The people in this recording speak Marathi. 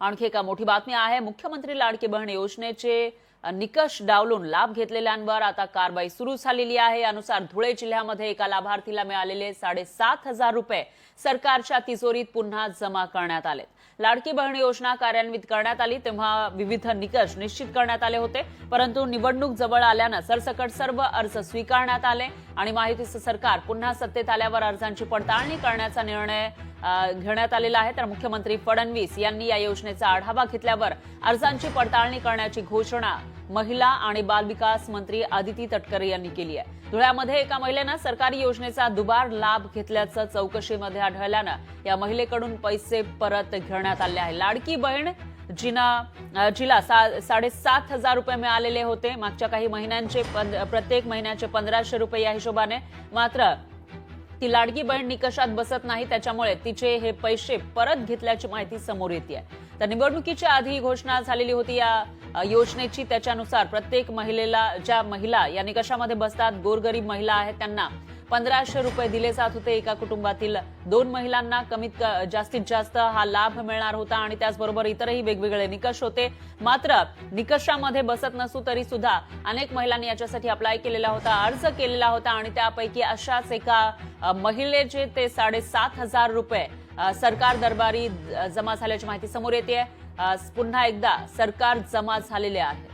आणखी एका मोठी बातमी आहे. मुख्यमंत्री लाडकी बहीण योजनेचे निकष डावलून लाभ घेतलेल्यांवर आता कारवाई सुरू झालेली आहे. यानुसार धुळे जिल्ह्यामध्ये एका लाभार्थीला मिळालेले साडेसात हजार रुपये सरकारच्या तिजोरीत पुन्हा जमा करण्यात आले लाडकी बहीण योजना कार्यान्वित करण्यात आली तेव्हा विविध निकष निश्चित करण्यात आले होते. परंतु निवडणूक जवळ आल्यानं सरसकट सर्व अर्ज स्वीकारण्यात आले आणि माहितीचं सरकार पुन्हा सत्तेत आल्यावर अर्जांची पडताळणी करण्याचा निर्णय घेण्यात आलेला आहे. तर मुख्यमंत्री फडणवीस यांनी या योजनेचा आढावा घेतल्यावर अर्जांची पडताळणी करण्याची घोषणा महिला आणि बालविकास मंत्री आदिती तटकरे यांनी केली आहे. धुळ्यामध्ये एका महिलेनं सरकारी योजनेचा दुबार लाभ घेतल्याचं चौकशीमध्ये आढळल्यानं या महिलेकडून पैसे परत घेण्यात आले आहे. लाडकी बहीण जिना जिला सा- साडेसात हजार रुपये मिळालेले होते. मागच्या काही महिन्यांचे प्रत्येक महिन्याचे पंधराशे रुपये या हिशोबाने मात्र ती लाडकी बहीण निकषात बसत नाही त्याच्यामुळे तिचे हे पैसे परत घेतल्याची माहिती समोर येते तर निवडणुकीच्या आधी ही घोषणा झालेली होती या योजनेची. त्याच्यानुसार प्रत्येक महिलेला ज्या महिला या निकषामध्ये बसतात गोरगरीब महिला आहेत त्यांना पंधराशे रुपये दिले जात होते एका कुटुंबातील दोन महिलांना. कमीत क- जास्तीत जास्त हा लाभ मिळणार होता आणि त्याचबरोबर इतरही वेगवेगळे निकष होते. मात्र निकषामध्ये बसत नसू तरी सुद्धा अनेक महिलांनी याच्यासाठी अप्लाय केलेला होता अर्ज केलेला होता आणि त्यापैकी अशाच एका महिलेचे ते साडेसात हजार रुपये सरकार दरबारी जमा झाल्याची माहिती समोर येते पुन्हा एकदा सरकार जमा झालेले आहे.